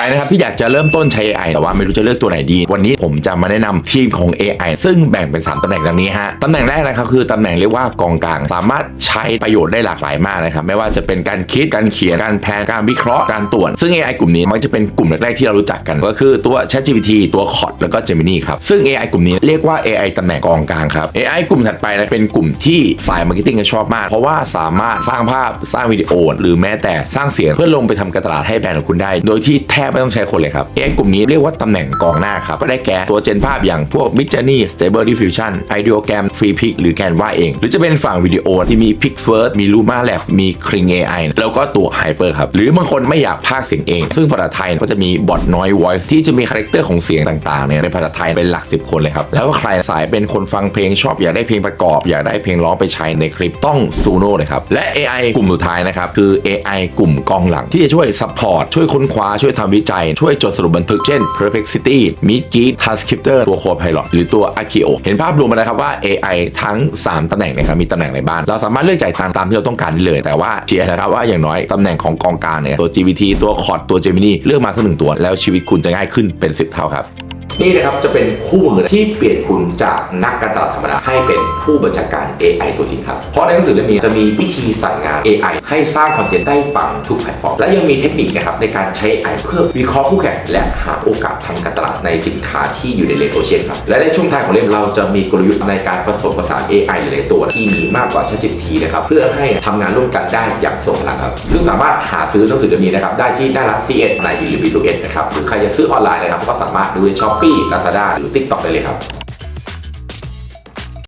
รนะครับที่อยากจะเริ่มต้นใช้ AI แต่ว่าไม่รู้จะเลือกตัวไหนดี วันนี้ผมจะมาแนะนำทีมของ AI ซึ่งแบ่งเป็น 3ตำแหน่งดังนี้ฮะตำแหน่งแรกนะครับคือตำแหน่งเรียกว่ากองกลาง สามารถใช้ประโยชน์ได้หลากหลายมากนะครับไม่ว่าจะเป็นการคิดการเขียนการแพลนการวิเคราะห์การตรวจซึ่ง AI กลุ่มนี้มักจะเป็นกลุ่มแรกๆที่เรารู้จักกัน ก็คือตัว ChatGPT ตัว Cod แล้วก็ Gemini ครับซึ่ง AI กลุ่มนี้เรียกว่า AI ตำแหน่งกองกลางครับ AI กลุ่มถัดไปนะเป็นกลุ่มที่สายมาร์เก็ตติ้งชอบมาก เพราะว่าสามารถสร้างภาพสร้างวิดีโอ หรือแม้แต่สร้างเสียงเพื่อลงไปทำการตลาดให้แบรนด์ของคุณได้ โดยที่แทบไม่ต้องใช้คนเลยครับ AI กลุ่มนี้เรียกว่าตำแหน่งกองหน้าครับ ก็ได้แก่ตัวเจนภาพอย่างพวก Midjourney Stable Diffusion Ideogram Free Pic หรือ Canva เอง หรือจะเป็นฝั่งวิดีโอที่มี Pixworth มี Luma Lab มี Kling AI แล้วก็ตัว Hyper ครับ หรือบางคนไม่อยากพากเสียงเอง ซึ่งภาษาไทยก็จะมีบอท Noise Voice ที่จะมีคาแรคเตอร์ของเสียงต่างๆเนี่ยในภาษาไทยเป็นหลัก 10 คนเลยครับ แล้วก็ใครสายเป็นคนฟังเพลงชอบอยากได้เพลงประกอบ อยากได้เพลงร้องไปใช้ในคลิปต้อง Suno เลยครับและ AI กลุ่มสุดท้ายนะครับคือ AI กลุ่มกองหลังที่จะช่วย support ช่วยค้นคว้าช่วยทำวิจัย ช่วยจดสรุปบันทึกเช่น Perplexity m i d g e e Transcriptor ตัว Copilot หรือตัว Akio เห็นภาพรวมมานะครับว่า AI ทั้ง 3ตำแหน่งนะครับมีตำแหน่งอะไรบ้างเราสามารถเลือกจ่ายตามตามที่เราต้องการได้เลย แต่ว่าเชียร์นะครับว่าอย่างน้อยตำแหน่งของกองกลางเนี่ยตัว GPT ตัว Cod ตัว Gemini เลือกมาสักหนึ่งตัว แล้วชีวิตคุณจะง่ายขึ้นเป็น 10 เท่าครับ นี่นะครับจะเป็นคู่มือที่เปลี่ยนคุณจากนักการตลาดธรรมดาให้เป็นผู้บัญชาการ AI ตัวจริงครับ เพราะในหนังสือเล่มนี้จะมีวิธีสั่งงาน AI ให้สร้างคอนเทนต์ได้ปังทุกแพลตฟอร์ม และยังมีเทคนิคนะครับในการใช้ AI เพื่อวิเคราะห์คู่แข่งและหาโอกาสทางการตลาดในสินค้าที่อยู่ในเลนโอเชียนครับ และในช่วงท้ายของเล่มเราจะมีกลยุทธ์ในการผสมผสาน AI หลายตัวที่มีมากกว่า ChatGPT นะครับเพื่อให้ทำงานร่วมกันได้อย่างสมพลังครับ ซึ่งสามารถหาซื้อหนังสือเล่มนี้นะครับได้ที่หน้าร้าน CS ในบิลบิลเอ็นะครับหรือใครจะซื้อออนไลน์นะครับก็สามารถดูใน Shopee Lazada หรือ TikTok ได้เลยครับ